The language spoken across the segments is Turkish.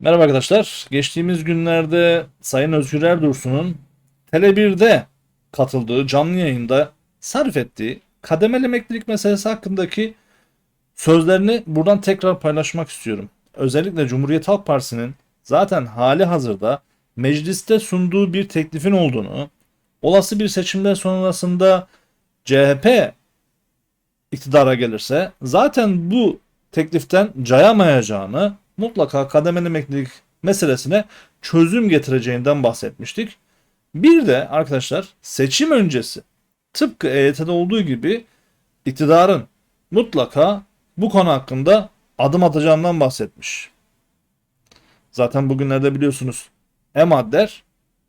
Merhaba arkadaşlar. Geçtiğimiz günlerde Sayın Özgür Erdursun'un Tele1'de katıldığı canlı yayında sarf ettiği kademeli emeklilik meselesi hakkındaki sözlerini buradan tekrar paylaşmak istiyorum. Özellikle Cumhuriyet Halk Partisi'nin zaten hali hazırda mecliste sunduğu bir teklifin olduğunu, olası bir seçimler sonrasında CHP iktidara gelirse zaten bu tekliften cayamayacağını mutlaka kademeli emeklilik meselesine çözüm getireceğinden bahsetmiştik. Bir de arkadaşlar seçim öncesi tıpkı EYT'de olduğu gibi iktidarın mutlaka bu konu hakkında adım atacağından bahsetmiş. Zaten bugünlerde biliyorsunuz hem Adder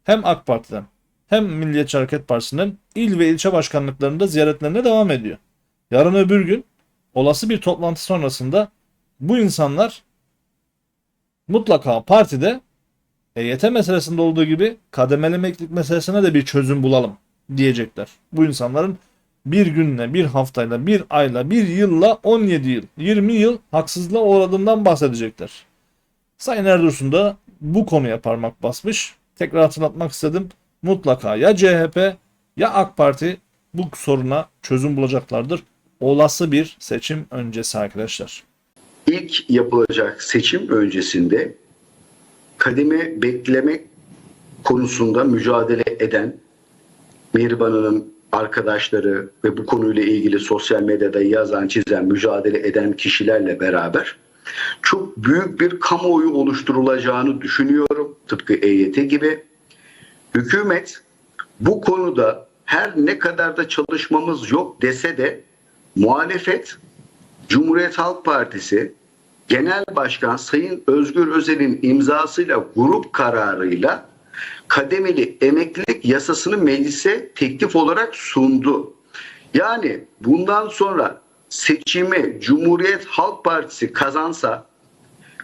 hem AK Parti'den hem Milliyetçi Hareket Partisi'nin il ve ilçe başkanlıklarında ziyaretlerine devam ediyor. Yarın öbür gün olası bir toplantı sonrasında bu insanlar mutlaka partide EYT meselesinde olduğu gibi kademeli emeklilik meselesine de bir çözüm bulalım diyecekler. Bu insanların bir günle, bir haftayla, bir ayla, bir yılla 17 yıl, 20 yıl haksızlığa uğradığından bahsedecekler. Sayın Erdoğan da bu konuya parmak basmış. Tekrar hatırlatmak istedim. Mutlaka ya CHP ya AK Parti bu soruna çözüm bulacaklardır. Olası bir seçim öncesi arkadaşlar. İlk yapılacak seçim öncesinde kademe beklemek konusunda mücadele eden Mihriban Hanım arkadaşları ve bu konuyla ilgili sosyal medyada yazan, çizen, mücadele eden kişilerle beraber çok büyük bir kamuoyu oluşturulacağını düşünüyorum. Tıpkı EYT gibi. Hükümet bu konuda her ne kadar da çalışmamız yok dese de muhalefet Cumhuriyet Halk Partisi Genel Başkan Sayın Özgür Özel'in imzasıyla grup kararıyla kademeli emeklilik yasasını meclise teklif olarak sundu. Yani bundan sonra seçimi Cumhuriyet Halk Partisi kazansa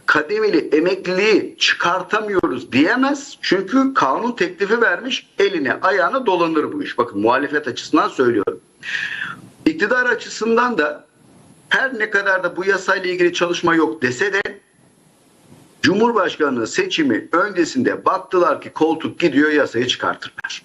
kademeli emekliliği çıkartamıyoruz diyemez. Çünkü kanun teklifi vermiş eline ayağına dolanır bu iş. Bakın muhalefet açısından söylüyorum. İktidar açısından da her ne kadar da bu yasayla ilgili çalışma yok dese de Cumhurbaşkanlığı seçimi öncesinde baktılar ki koltuk gidiyor yasayı çıkartırlar.